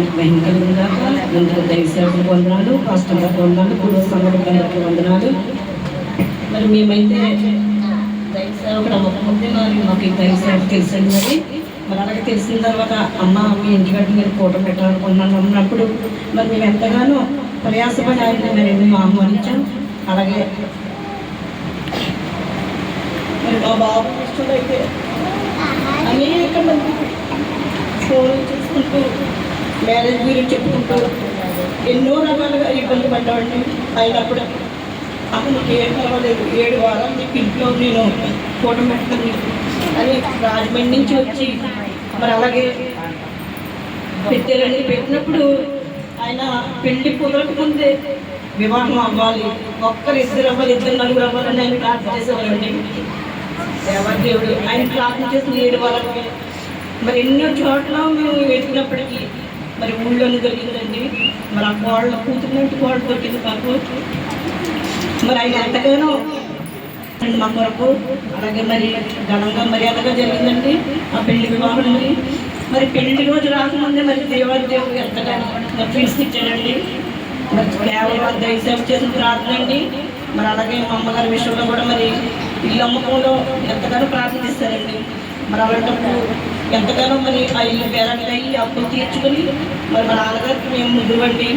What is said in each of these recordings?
మహిళలుగా ముందుకు వందనాలు పాస్టర్ వందనాలు పూర్వ సంఘటనలకు వందనాలు మరి మేమైతే దయసేవకుడు అవ్వకముందే మరి మాకు దైవసేవ తెలిసింది మరి మరి అలాగే తెలిసిన తర్వాత అమ్మ మీ ఇంటికాడ మీరు ఫోటో పెట్టాలనుకున్నాను అన్నప్పుడు మరి మేము ఎంతగానో ప్రయాసపడి ఆయన మరి మేము ఆహ్వానించాం అలాగే మరి మా బాబు ఇష్టమైతే అనేక మంది ఫోన్ చేసుకుంటూ మ్యారేజ్ గురించి చెప్పుకుంటూ ఎన్నో రకాలుగా ఇబ్బంది పడ్డామండి అయినప్పుడు అసలు ఏం పర్వాలేదు. ఏడు వారాలు నీకు ఇంట్లో నేను ఫోటో పెట్టండి అని రాజమండ్రి నుంచి వచ్చి మరి అలాగే పెట్టారండి పెట్టినప్పుడు ఆయన పెళ్ళి పూలకు ముందే వివాహం అవ్వాలి. ఒక్కరు ఇద్దరు అవ్వాలి ఇద్దరు నలుగురు అవ్వాలని ఆయన ప్రార్థన చేసేవారండి. దేవా దేవుడు ఆయన ప్రార్థన చేసిన ఏడు వారాలకి. మరి ఎన్నో చోట్ల మేము వెతికినప్పటికీ మరి ఊళ్ళోనే దొరికిందండి. మరి ఆ కోళ్ళ కూతురునంటే కోళ్ళ దొరికింది మాకు మరి ఆయన ఎంతగానో మా కొరకు. అలాగే మరి ఘనంగా మర్యాదగా జరిగిందండి. ఆ పెళ్ళి వివాహం. మరి పెళ్ళి రోజు రాకముందే మరి దేవాది దేవుడు ఎంతగానో నాకు పిలిచిచ్చాడండి మరి కేవలం దయసేవ చేసిన ప్రార్థన అండి. మరి అలాగే మా అమ్మగారి విషయంలో కూడా మరి ఇల్లు అమ్మకంలో ఎంతగానో ప్రార్థిస్తారండి. మరి అలాంటప్పుడు ఎంతగానో మరి ఆ ఇల్లు బేరానికి అయ్యి అప్పులు తీర్చుకొని మరి మా నాన్నగారికి మేము ముందువండి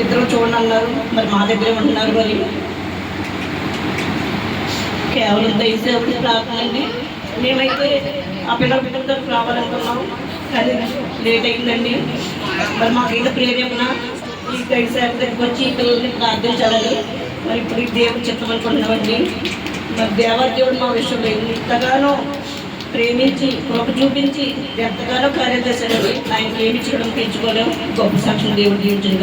ఇద్దరు చూడండి అన్నారు. మరి మా దగ్గరే ఉంటున్నారు మరి. కేవలం దయచేసి ప్రార్థన అండి మేమైతే ఆ పిల్లల పిల్లల దగ్గర రావాలనుకున్నాం. కానీ లేట్ అయిందండి. మరి మాకైతే ప్రేరేపణ ఈ దయచేసి దగ్గరికి వచ్చి ఈ పిల్లల్ని ప్రార్థించాలని మరి ఇప్పుడు ఈ దేవుడు చెప్పమనుకుంటున్నామండి మరి దేవాదేవుడు మా విషయంలో ఎంతగానో ప్రేమించి కృప చూపించి ఎంతగానో కార్యదర్శి చేశాడండి ఆయనకి ఏమి చేయడం తెచ్చుకోలేం గొప్ప సాక్షులు దేవుడు జీవించింది